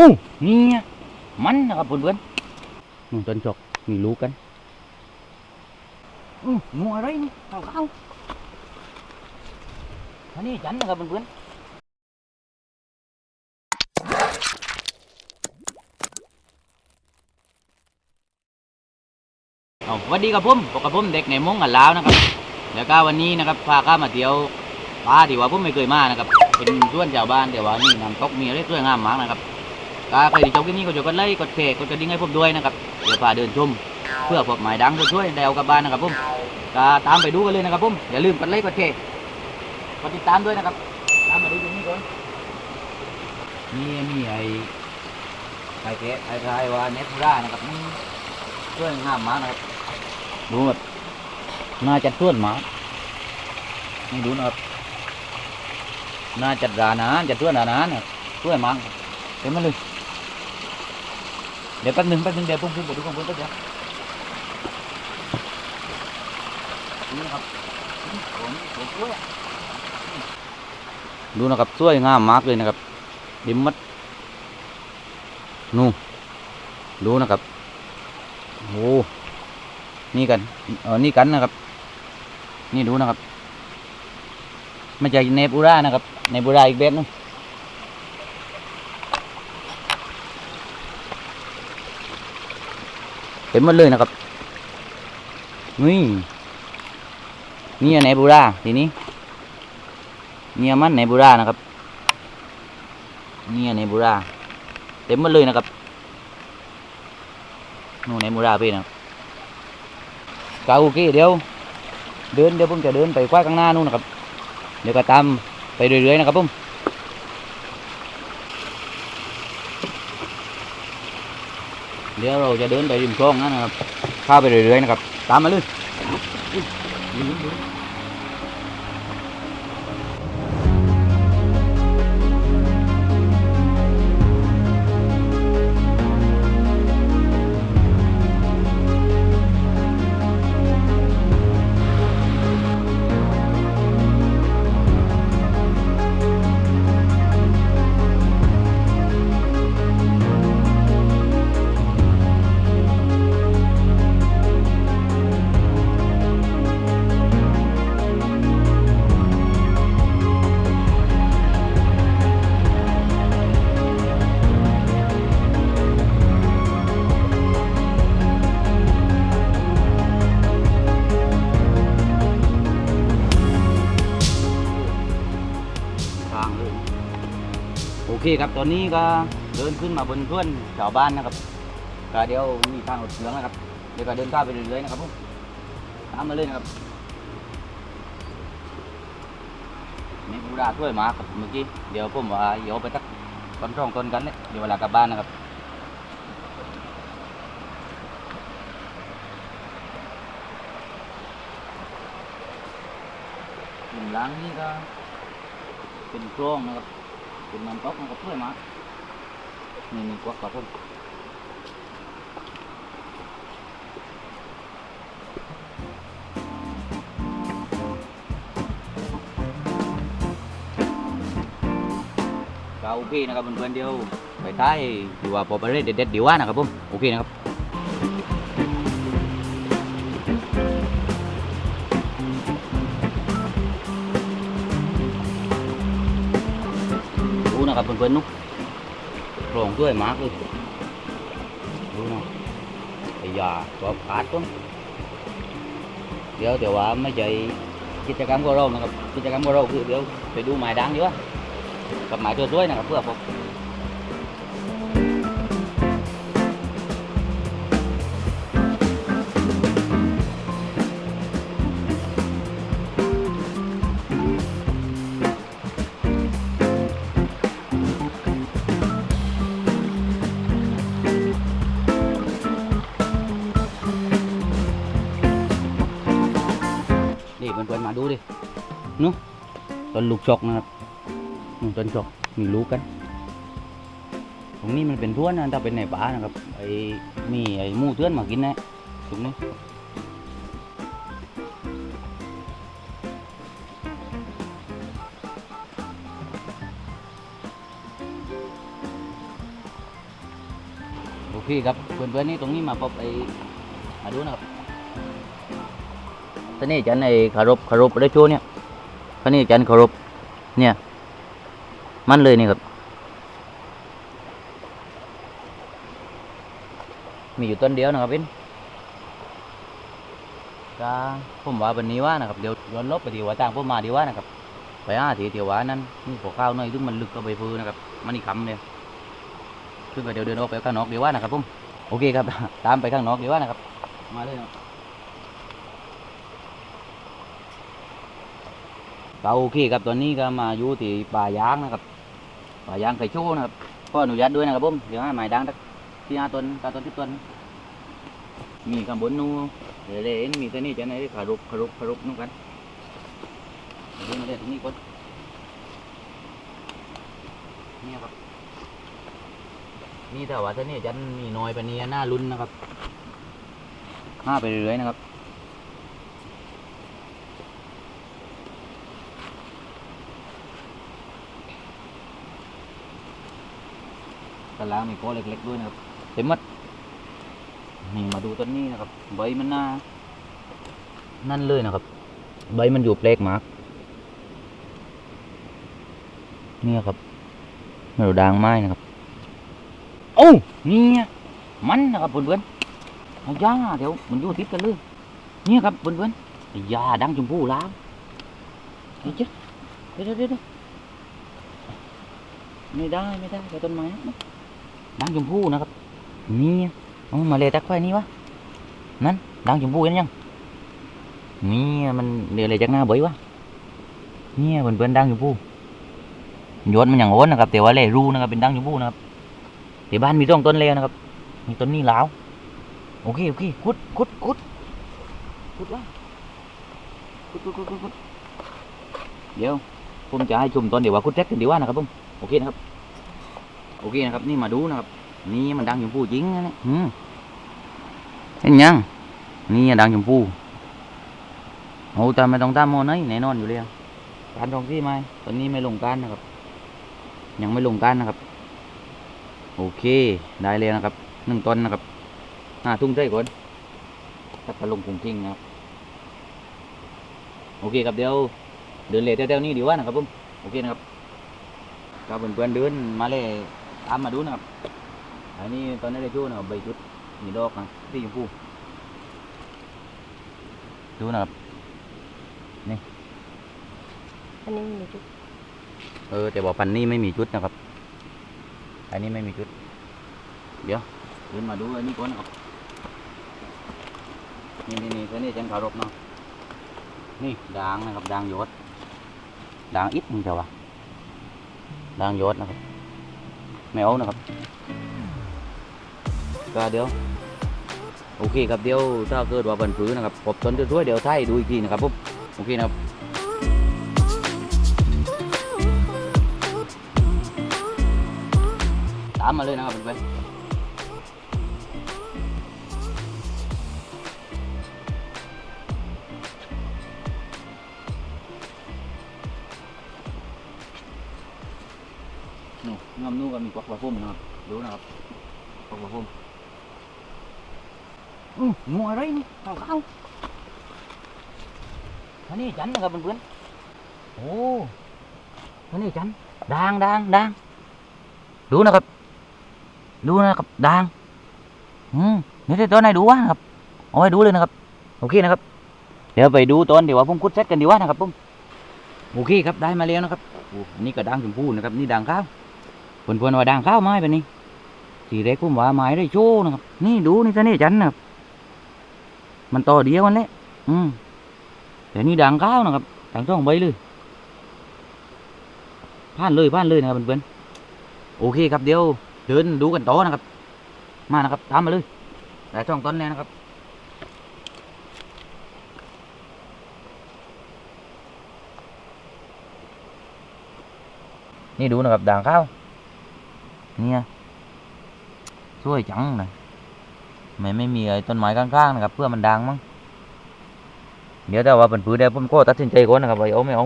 อ้นี่ไงมันนะครับเพื่อนๆนู่นต้นจอกมีลูกกันอืองูอะไรนี่เอาเอาอันนี้จันนะครับเพื่อนๆเอาสวัสดีครับผมพบกับผมเด็กในมงกันแล้วนะครับแล้วก็วันนี้นะครับพาข้ามาเที่ยวป่าที่ว่าผมไม่เคยมานะครับ เป็นส่วนชาวบ้านแต่ว่านี่น้ำตกมีอะไรสวยงามมากนะครับ ก็ใครที่ชมคลิปนี้ก็ช่วยกดไลค์กดแชร์กดกระดิ่งให้ผมด้วยนะครับเดี๋ยวพาเดินชมเพื่อพบหมายดังช่วยๆได้เอากลับบ้านนะครับผมก็ตามไปดูกันเลยนะครับผมอย่าลืมกดไลค์กดแชร์กดติดตามด้วยนะครับ ตามมาดูตรงนี้ก่อนนี่มีไอ้ไอ้แกะไอ้ไอ้ว่าเนฟรานะครับนี่ช่วยงามมากนะครับดูแบบน่าจะส่วนหมานี่ดูนะครับน่าจะรานานจะส่วนรานานนะช่วยมากเดี๋ยวมาเลย เดี๋ยวแป๊บนึงแป๊บนึงเดี๋ยวผมขึ้นไปดูข้างบนแป๊บเดียวนี่นะครับผมผมช่วยดูนะครับสวยงามมากเลยนะครับดิมมัดนู่ดูนะครับโอ้นี่กันเออนี่กันนะครับ นี่ดูนะครับไม่ใช่เนปูรานะครับเนปูราอีกแบบนึง เห็นหมดเลยนะครับนี่นี่อันไหนบูราทีนี้เนี่ยมันไหนบูรานะครับนี่อันไหนบูราเต็มหมดเลยนะครับนู่นไหนบูราพี่นะก็โอเคเดี๋ยว เดินเดี๋ยวผมจะเดินไปคว้าข้างหน้านู่นนะครับ เดี๋ยวก็ตามไปเรื่อยๆนะครับผม เดี๋ยวเราจะเดินไปริมคลองนั่นนะครับข้าไปเรื่อยๆนะครับ ตามมาเลย ทางเลยโอเคครับ ตอนนี้ก็เดินขึ้นมาบนเพื่อนชาวบ้านนะครับก็เดี๋ยวมีทางรถเหลืองนะครับ เดี๋ยวก็เดินข้ามไปเรื่อยๆนะครับผมตามมาเลยนะครับนี่บูราช่วยมาครับเมื่อกี้ เดี๋ยวผมว่าเดี๋ยวไปตักต้นช่องต้นกันเนี่ยเดี๋ยวเวลากลับบ้านนะครับหนึ่งล้างนี่ก็ เป็นโครงนะครับ เป็นน้ำตกนะครับช่วยมากนี่มีกวักกับผมก็โอเคนะครับเพื่อนๆเดียวไปใต้อยู่ว่าพอไปเรื่อยเด็ดๆเดียวว่านะครับผมโอเคนะครับ นะครับเพื่อนๆนุ๊กโปร่งด้วยมาร์กเลยดูนะไอ้ยาตัวขาดต้นเดี๋ยวแต่ว่าไม่ใช่กิจกรรมของเรานะครับ กิจกรรมของเราคือเดี๋ยวไปดูหมายดังดีกว่ากับหมายตัวด้วยนะครับเพื่อผม ต้นลูกชกนะครับนู่นต้นชกมีลูกกัน ตรงนี้มันเป็นท้วนนะถ้าเป็นในป่านะครับ ไอ้มีไอ้มูเทือนมากินนะตรงนี้เคครับเพื่อนๆนี่ตรงนี้มาพบไอ้มาดูนะครับตอนนี้จันคารบคารบได้โชว์เนี่ย ตอนนี้จันคารบเนี่ย มันเลยนี่ครับ มีอยู่ต้นเดียวนะครับพี่ก็ผมว่าวันนี้ว่านะครับเดี๋ยวย้อนลบไปดีว่าจ้างผมมาดีว่านะครับไปหาทีเดียวว่านั้นนี่พอข้าวหน่อยซึ่งมันลึกก็ไปพื้นนะครับ มันอีกคำเลยซึ่งก็เดี๋ยวเดินออกไปข้างนอกดีว่านะครับผมโอเคครับ ตามไปข้างนอกดีว่านะครับ มาเลยนะครับ ก็โอเคครับตอนนี้ก็มาอยู่ที่ป่ายางนะครับป่ายางไก่โชว์นะครับก็อนุญาตด้วยนะครับผมเดี๋ยวให้หมายดังสักที่ห้าต้นกาต้นที่ต้นมีข้างบนนู้นเดี๋ยวเห็นมีแต่นี่จะไหนขารุกขารุกขารุกนู่นกันเดี๋ยวมาเล่นตรงนี้ก่อนนี่ครับนี่แต่ว่าถ้านี่จันมีน้อยไปนี้หน้าลุ้นนะครับห้าไปเรื่อยนะครับ กระลางมีโก้เล็ก ๆ ด้วยนะครับเต็มมัดนี่มาดูต้นนี้นะครับ ใบมันน่านั่นเลยนะครับ ใบมันอยู่แปลกมากเนี่ยครับเราด่างไม้นะครับโอ้นี่ไงมันนะครับเพื่อนๆเอาย่าเดี๋ยวมันอยู่ติดกันเลยเนี่ยครับเพื่อนๆไอ้ยาดังชมพู่ล้างเฮ้เจ๊เดี๋ยวเดี๋ยวเดี๋ยวไม่ได้ไม่ได้ไปต้นไม้ ดังชมพู่นะครับ นี่มาเลยตะไคร่นี่วะ นั่นดังชมพู่เห็นยัง นี่มันเดี๋ยวอะไรจากหน้าบ่อยวะเนี่ยเพื่อนๆดังชมพู่ยศมันอย่างโอนนะครับแต่ว่าเล่รู้นะครับเป็นดังชมพู่นะครับที่บ้านมีต้นต้นแล้วนะครับ มีต้นนี้แล้วโอเคโอเคคุดคุดคุดคุดว่าคุดคุดคุดคุดคุดเดี๋ยวผมจะให้ชมตอนเดี๋ยวว่าคุดแท็กกันดีว่านะครับผมโอเคนะครับ โอเคนะครับ นี่มาดูนะครับ นี่มันดังชมพูจริงนะเนี่ยอืมเห็นยังนี่ดังชมพูโอ้แต่ไม่ต้องตามโมอนี่แน่นอนอยู่แล้วการทองที่ไหมตอนนี้ไม่ลงการนะครับ ยังไม่ลงการนะครับ โอเค ได้เลยนะครับหนึ่งต้นนะครับห้าทุ่งได้ก่อนถ้าจะลงพุงทิ้งนะครับโอเคครับเดี๋ยวเดินเลยแถวๆนี้ดีกว่านะครับผมโอเคนะครับก็เพื่อนๆเดินมาเลย ตามมาดูนะครับ อันนี้ตอนนี้ได้ชูนะครับใบชุดมีดอกนะสีชมพูดูนะครับอันนี้มีจุดเออแต่บอกพันนี้ไม่มีชุดนะครับ อันนี้ไม่มีชุด เดี๋ยวเดินมาดูอันนี้ก่อนนะครับนี่นี่นี่ตัวนี้ฉันเคารพเนาะนี่ด่างนะครับด่างยศด่างอิดมันจะวะด่างยศนะครับ ไม่เอานะครับ ก็เดี๋ยว โอเคครับเดี๋ยวถ้าเกิดว่าบันฟื้นนะครับผมต้นจะช่วยเดี๋ยวไทยดูอีกทีนะครับปุ๊บโอเคนะครับตามมาเลยนะครับเพื่อน ก็มีกวักปลาพุ่มนะครับดูนะครับกวักปลาพุ่มอืองูอะไรนี่ข้าวข้าวอันนี้จันนะครับเพื่อนๆโอ้อันนี้จันด่างด่างด่างดูนะครับ ดูนะครับด่างอืมนี่ตัวไหนดูวะนะครับเอาไว้ดูเลยนะครับ โอเคนะครับ เดี๋ยวไปดูตอนเดี๋ยวว่าผมคุดเซตกันดีว่านะครับผมโอเคครับได้มาแล้วนะครับอ้อันนี่ก็ด่างชมพูนะครับ นี่ด่างข้าว เพื่อนๆว่าด่างข้าวไม้แบบนี้ทีแรกผมว่าไม้ได้โชว์นะครับ นี่ดูนี่ตัวนี้จันนะครับ มันต่อเดียวกันแหละอืมแต่นี่ด่างข้าวนะครับด่างช่องใบเลยผ่านเลยผ่านเลยนะครับเพื่อนๆโอเคครับเดี๋ยวเดินดูกันต่อนะครับ มานะครับตามมาเลยได้ช่องต้นแล้วนะครับนี่ดูนะครับด่างข้าว นี่ยสวยจังเลยไม่ไม่มีไอ้ต้นไม้ข้างๆนะครับ เพื่อมันดังมั้งเดี๋ยวแต่ว่าเป็นปืนเดี๋ยวผมก็ตัดสินใจก่อนนะครับว่าเอาไม่เอา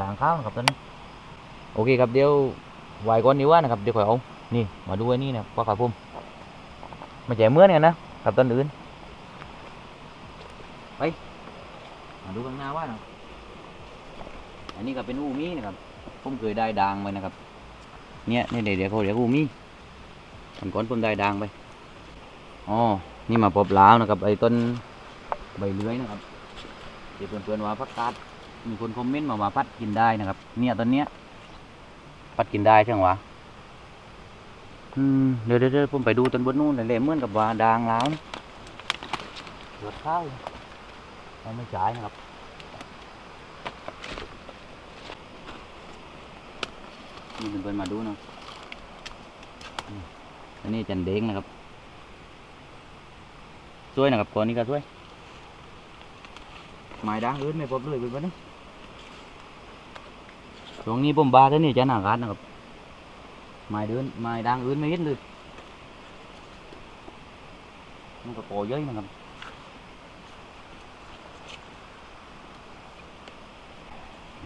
ด่างข้าวนะครับตอนนี้โอเคครับเดี๋ยวไหวก่อนดีว่านะครับเดี๋ยวค่อยเอานี่มาดูไอ้นี่นะปลาขาพุ่มไม่ใช่เมื่อนกันนะกับต้นอื่นไปมาดูข้างหน้าว่านะอันนี้ก็เป็นอูมี่นะครับผมเคยได้ด่างไปนะครับ เนี่ยนี่เดี๋ยวเดี๋ยวเขาเรียกอูมี่มันก่อนผมได้ด่างไปอ๋อนี่มาพบแล้วนะครับไอ้ต้นใบเลื้อยนะครับเดี๋ยวเพื่อนๆว่าพักกาดมีคนคอมเมนต์มาว่าพัดกินได้นะครับ เนี่ยต้นเนี้ยพัดกินได้ใช่ไหมวะอืมเดี๋ยวเดี๋ยวเดี๋ยวผมไปดูต้นบนนู้นเลยเหมือนกับว่าด่างแล้วนะรถข้าวเอาไม่จ่ายนะครับ นี่เพื่อนๆมาดูนะอืมอันนี้จันเด้งนะครับสวยนะครับก่อนนี้ก็สวยไม้ด่างอื่นไม่พบเลยเพื่อนๆนี่ตรงนี้ผมบาท่านี่จะหนาการนะครับไม้เดินไม้ด่างอื่นไม่เห็นเลยมันก็โปเยอะนะครับ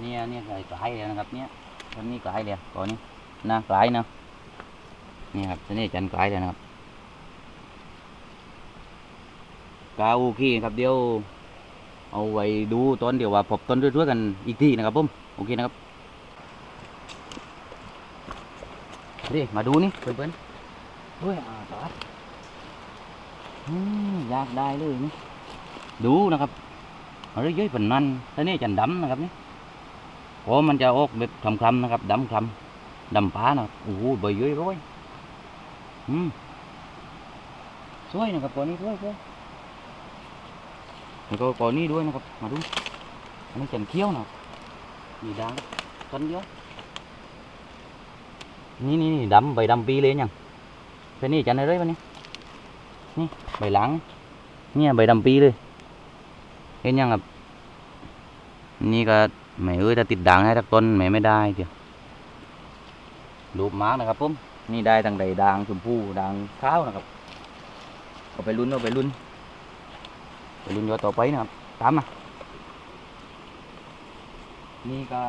เนี่ยเนี่ยไก่ไก่เลยนะครับเนี่ย ตอนนี้ไก่เลยก่อนนี้นะไก่นะนี่ครับตอนนี้จันไก่เลยนะครับกาโอเคครับเดี๋ยวเอาไว้ดูตอนเดี๋ยวว่าพบต้นด้วยๆกันอีกทีนะครับผมโอเคนะครับนี่มาดูนี่เพื่อนๆเฮ้ยอ่าตัดอืมอยากได้เลยนี่ดูนะครับเอาเรื่อยๆเป็นนั่นแล้วนี่จันดำนะครับนี่ โอ้มันจะออกแบบคำคำๆนะครับดำคำดำป้านะโอ้โหใบเยอะร้อยอืมสวยนะครับตัวนี้สวยสวยแล้วก็ตัวนี้ด้วยนะครับ มาดูอันนี้จันเขี้ยวนะมีด่างต้นเยวนี่นี่นี่ดำใบดำปีเลยยังเป็นนี่จันอะไรวะนี่นี่ใบหลังเนี่ยใบดำปีเลยเห็นยังครับนี่ก็ ไม่เอ้ยถ้าติดด่างให้ทักต้นไม่ไม่ได้เดียวรูปมาร์กนะครับผมนี่ได้ตั้งใดด่างชมพูด่างขาวนะครับเอาไปลุ้นเอาไปลุ้นไปลุ้นยอดต่อไปนะครับตามมานี่ก็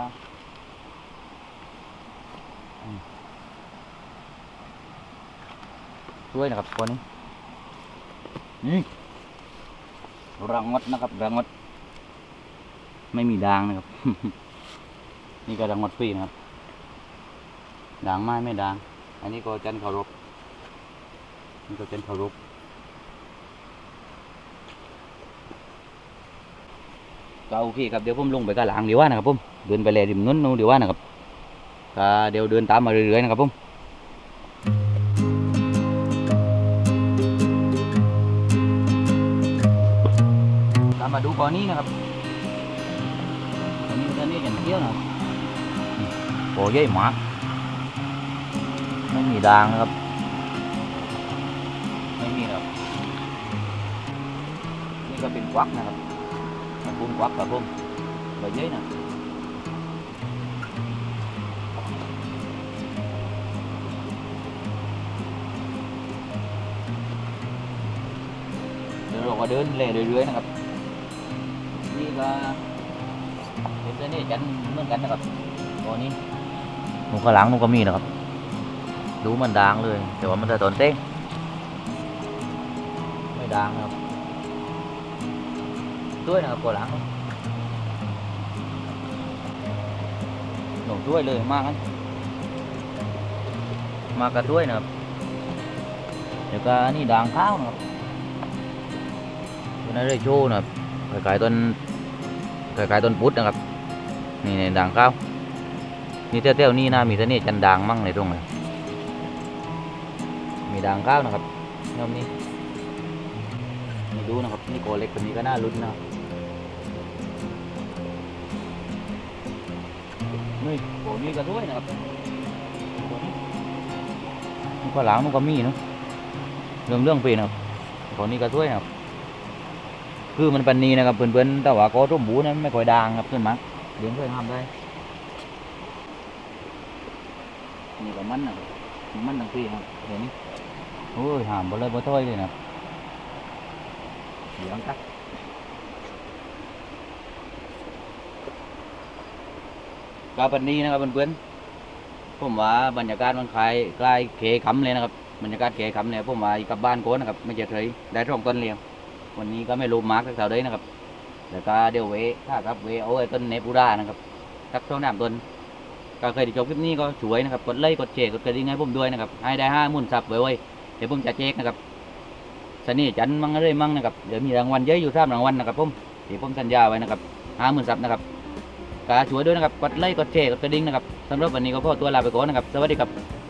ด้วยนะครับตัวนี้นี่รังงดนะครับรังงด ไม่มีด่างนะครับ นี่ก็รังงดฟรีนะครับด่างไม้ไม่ด่าง อันนี้ก็จันเคารพนี่ก็จันเคารพก็โอเคครับเดี๋ยวผมลงไปกระหลังเดี๋ยวว่านะครับผมเดินไปเลริมนู้นนู้นเดี๋ยวว่านะครับก็เดี๋ยวเดินตามมาเรื่อยๆนะครับผมตามมาดูก่อนนี้นะครับ ตอนนี้อย่างเที่ยวนะครับโอ้ยใหญ่มากไม่มีด่างนะครับ ไม่มีครับ นี่ก็เป็นควักนะครับมันบุ้มควักกับบุ้มใบเย้ยนะเดี๋ยวเราก็เดินเล่เรื่อยๆนะครับ นี่ก็เป็น ตัวนี้จันเหมือนกันนะครับตัวนี้หนูข้างหลังหนูก็มีนะครับดูมันด่างเลย แต่ว่ามันจะตนเต้งไม่ด่างนะครับด้วยนะครับตัวหลังหนูด้วยเลยมากนะมากันด้วยนะครับเดี๋ยวก็นี่ด่างข้าวนะครับตัวนั้นได้โชว์นะครับคล้ายๆต้นคล้ายๆต้นพุทธนะครับ นี่ในด่างข้าวนี่เตี้ยวๆนี่นะมีเสน่ห์จันด่างมั่งในตรงไหนมีด่างข้าวนะครับยอมนี้นี่ดูนะครับนี่โกเล็กแบบนี้ก็น่าลุ้นนะครับนี่โกนี้ก็ด้วยนะครับนี่ก็หลังมันก็มีเนาะเรื่องเรื่องปีนะครับโกนี้ก็ด้วยนะครับคือมันเป็นนีนะครับเพื่อนๆแต่ว่าก็ร่มบูนั้นไม่ค่อยดังครับขึ้นมา เลี้ยงเพื่อนทำได้นี่ก็มันนะครับมันทั้งปีครับเดี๋ยวนี้โอ้ยหามบ่เลยบ่ถ้อยเลยนะครับเลี้ยงตักกาปันนี้นะครับเพื่อนๆผมว่าบรรยากาศมันคล้ายใกล้เคขำเลยนะครับบรรยากาศแก่คำเนี่ยผมมาอีกกลับบ้านโก้นะครับ ไม่เจอเคยได้ร่องต้นเลี้ยงวันนี้ก็ไม่รู้มาร์กสักเท่าใดนะครับ แล้วก็เดี๋ยวเวถ้าครับเวเอาไอ้ต้นเนปูรานะครับสักช่องน้ำต้นก็เคยที่จบคลิปนี้ก็ช่วยนะครับ กดไลค์กดแชร์กดกระดิ่งให้ผมด้วยนะครับ ให้ได้ห้าหมื่นซับไว้เดี๋ยวผมจะแจกนะครับสนี่จันมั่งอะไรมั่งนะครับเดี๋ยวมีรางวัลเยอะอยู่สามรางวัลนะครับผมที่ผมสัญญาไว้นะครับห้าหมื่นซับนะครับก็ช่วยด้วยนะครับ กดไลค์กดแชร์กดกระดิ่งนะครับสำหรับวันนี้ก็ขอตัวลาไปก่อนนะครับ สวัสดีครับ